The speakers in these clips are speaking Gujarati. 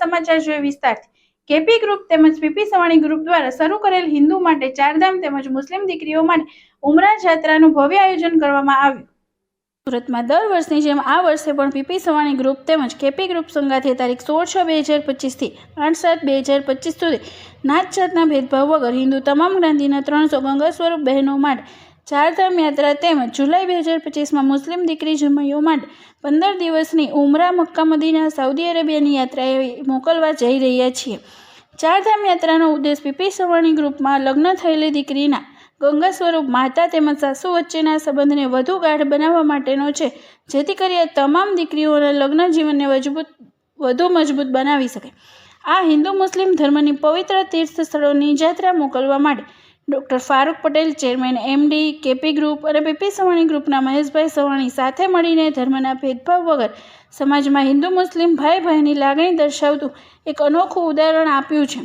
સમાચાર જોઈએ વિસ્તારથી. કેપી ગ્રુપ તેમજ પીપી સવાણી ગ્રુપ દ્વારા શરૂ કરેલ હિન્દુ માટે ચારધામ તેમજ મુસ્લિમ દીકરીઓ માટે ઉમરા જાત્રાનું ભવ્ય આયોજન કરવામાં આવ્યું. સુરતમાં દર વર્ષની જેમ આ વર્ષે પણ પીપી સવાણી ગ્રુપ તેમજ કેપી ગ્રુપ સંગાથે તારીખ સોળ છ બે હજાર પચીસથી આઠ સાત બે હજાર પચીસ સુધી નાત જાતના ભેદભાવ વગર હિન્દુ તમામ જ્ઞાતિના ત્રણસો ગંગા સ્વરૂપ બહેનો માટે ચારધામ યાત્રા તેમજ જુલાઈ બે હજાર પચીસમાં મુસ્લિમ દીકરી જમાઈઓ માટે પંદર દિવસની ઉમરા મક્કા મદીના સાઉદી અરેબિયાની યાત્રાએ મોકલવા જઈ રહ્યા છીએ. ચારધામ યાત્રાનો ઉદ્દેશ પીપી સવાણી ગ્રુપમાં લગ્ન થયેલી દીકરીના ગંગા સ્વરૂપ માતા તેમજ સાસુ વચ્ચેના સંબંધને વધુ ગાઢ બનાવવા માટેનો છે, જેથી કરી તમામ દીકરીઓના લગ્ન જીવનને મજબૂત, વધુ મજબૂત બનાવી શકે. આ હિન્દુ મુસ્લિમ ધર્મની પવિત્ર તીર્થ સ્થળોની યાત્રા મોકલવા માટે doctor Farooq Patel, chairman MD KP group અને પીપી સવાણી ગ્રુપના મહેશભાઈ સવાણી સાથે મળીને ધર્મના ભેદભાવ વગર સમાજમાં હિન્દુ, મુસ્લિમ ભાઈ ભાઈની લાગણી દર્શાવતું એક અનોખું ઉદાહરણ આપ્યું છે.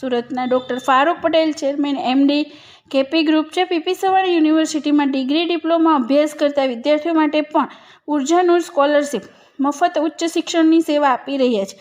સુરતના doctor Farooq Patel, chairman MD KP group છે. પીપી સવાણી યુનિવર્સિટીમાં ડિગ્રી, ડિપ્લોમા, અભ્યાસ કરતા વિદ્યાર્થીઓ માટે પણ ઉર્જાનું સ્કોલરશિપ મફત ઉચ્ચ શિક્ષણની સેવા આપી રહ્યા છે.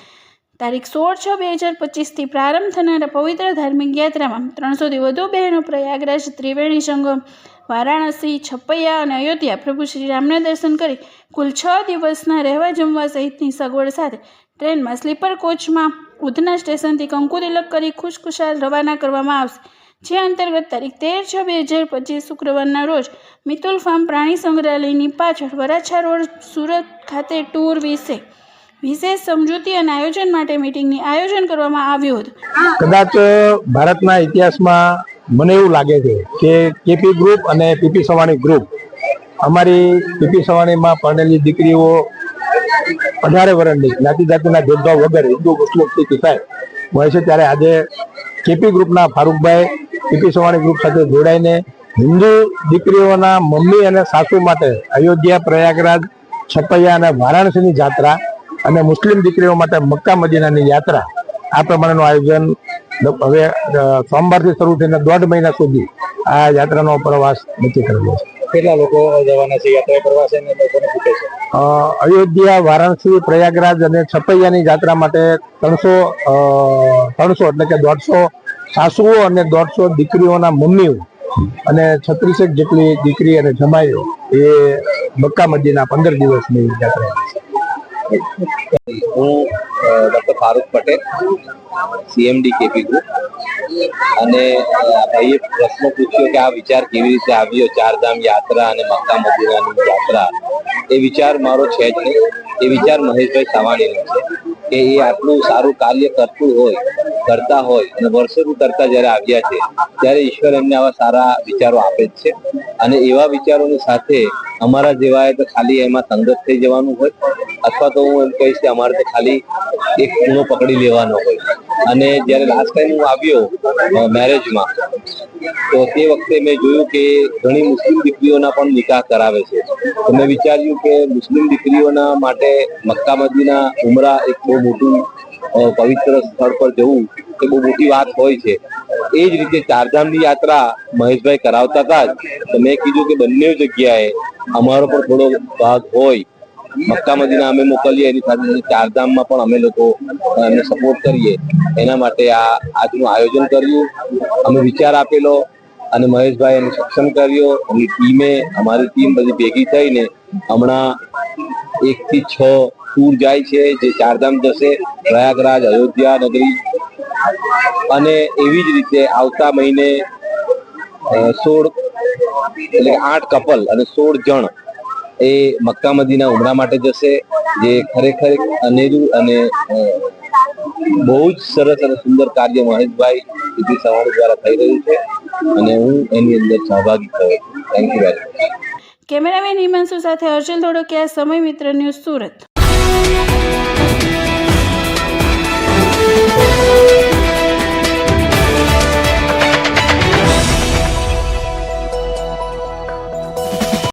તારીખ સોળ છ બે હજાર પચીસથી પ્રારંભ થનારા પવિત્ર ધાર્મિક યાત્રામાં ત્રણસોથી વધુ બહેનો પ્રયાગરાજ, ત્રિવેણી સંગમ, વારાણસી છપૈયા અને અયોધ્યા પ્રભુ શ્રી રામના દર્શન કરી કુલ છ દિવસના રહેવા જમવા સહિતની સગવડ સાથે ટ્રેનમાં સ્લીપર કોચમાં ઉધના સ્ટેશનથી કંકુ તિલક કરી ખુશખુશાલ રવાના કરવામાં આવશે. જે અંતર્ગત તારીખ તેર છ બે હજાર પચીસ શુક્રવારના રોજ મિતુલ ફાર્મ પ્રાણી સંગ્રહાલયની પાછળ વરાછા રોડ સુરત ખાતે ટૂર વિશે વિશેષ સમજૂતી અને આયોજન માટે મિટિંગની આયોજન કરવામાં આવ્યું હતું. કદાચ ભારતના ઇતિહાસમાં મને એવું લાગે છે કે કેપી ગ્રુપ અને પીપી સવાણી ગ્રુપ અમારી પીપી સવાણીમાં પરણેલી દીકરીઓ અઢારે વર્ષની જ્ઞાતિ જાતિના ભેદભાવ વગર હિન્દુ મુસ્લિમથી પિતાય હોય છે, ત્યારે આજે કેપી ગ્રુપના ફારૂકભાઈ પીપી સવાણી ગ્રુપ સાથે જોડાઈને હિન્દુ દીકરીઓના મમ્મી અને સાસુ માટે અયોધ્યા, પ્રયાગરાજ, છપૈયા અને વારાણસીની જાત્રા અને મુસ્લિમ દીકરીઓ માટે મક્કા મદીનાની યાત્રા આ પ્રમાણેનું આયોજન હવે સોમવારથી શરૂ થઈને દોઢ મહિના સુધી આ યાત્રાનો પ્રવાસ નક્કી કરેલો છે. કેટલા લોકો જવાના છે? યાત્રા છે છે? અ, અયોધ્યા વારાણસી પ્રયાગરાજ અને છપૈયાની યાત્રા માટે ત્રણસો ત્રણસો એટલે કે દોઢસો સાસુઓ અને દોઢસો દીકરીઓના મમ્મીઓ અને છત્રીસેક જેટલી દીકરી અને જમાઈઓ એ મક્કા મદીના પંદર દિવસની યાત્રા હું doctor Farooq Patel CMD KP group અને ભાઈએ પ્રશ્ન પૂછ્યો કે આ વિચાર કેવી રીતે આવ્યો, ચારધામ યાત્રા અને મક્કા મદીનાની યાત્રા. એ વિચાર મારો છે જ નહીં. એ વિચાર મહેશભાઈ સાવાણીનો છે કે એ આટલું સારું કાર્ય કરતું હોય, કરતા હોય અને વર્ષોથી કરતા જ્યારે આવ્યા છે, ત્યારે ઈશ્વર એમને આવા સારા વિચારો આપે જ છે. અને એવા વિચારોની સાથે અમારા જેવાએ તો ખાલી એમાં સંગત થઈ જવાનું હોય. અથવા તો હું એમ કહીશ કે અમારે તો ખાલી એક ખૂણો પકડી લેવાનો હોય. અને જ્યારે લાસ્ટ ટાઈમ હું આવ્યો મેરેજમાં તો તે વખતે મેં જોયું કે ઘણી મુસ્લિમ દીકરીઓના પણ નિકાહ કરાવે છે. તો મેં વિચાર્યું કે મુસ્લિમ દીકરીઓના માટે મક્કા મદીના ઉમરા એક બહુ મોટું પવિત્ર સ્થળ પર જવું એ બહુ મોટી વાત હોય છે. એ જ રીતે ચારધામની યાત્રા મહેશભાઈ કરાવતા હતા જ. તો મેં કીધું કે બંને જગ્યાએ અમારો પણ થોડો ભાગ હોય. મક્કા મદીના અમે મોકલીએ, એની સાથે સાથે ચારધામમાં પણ અમે લોકો એમને સપોર્ટ કરીએ. એના માટે આ આજનું આયોજન કર્યું. અમે વિચાર આપેલો અને મહેશભાઈ એને સક્ષમ કર્યો. એની ટીમે, અમારી ટીમ બધી ભેગી થઈને હમણાં એક થી છ ટૂર જાય છે, જે ચારધામ જશે, પ્રયાગરાજ, અયોધ્યા, નગરી. અને એવી જ રીતે આવતા મહિને સોળ, એટલે આઠ કપલ અને સોળ જણ એ મક્કા મદીના ઉમરા માટે જશે, જે ખરેખર અનેરું અને બહુ જ સરસ અને સુંદર કાર્ય મહેશભાઈ સીધી સવાણી દ્વારા થઈ રહ્યું છે અને હું એની અંદર સહભાગી થયો છું. Thank you very much cameraman Himanshu સાથે હર્ષલ ધોળકિયા સમય મિત્ર ન્યૂઝ સુરત.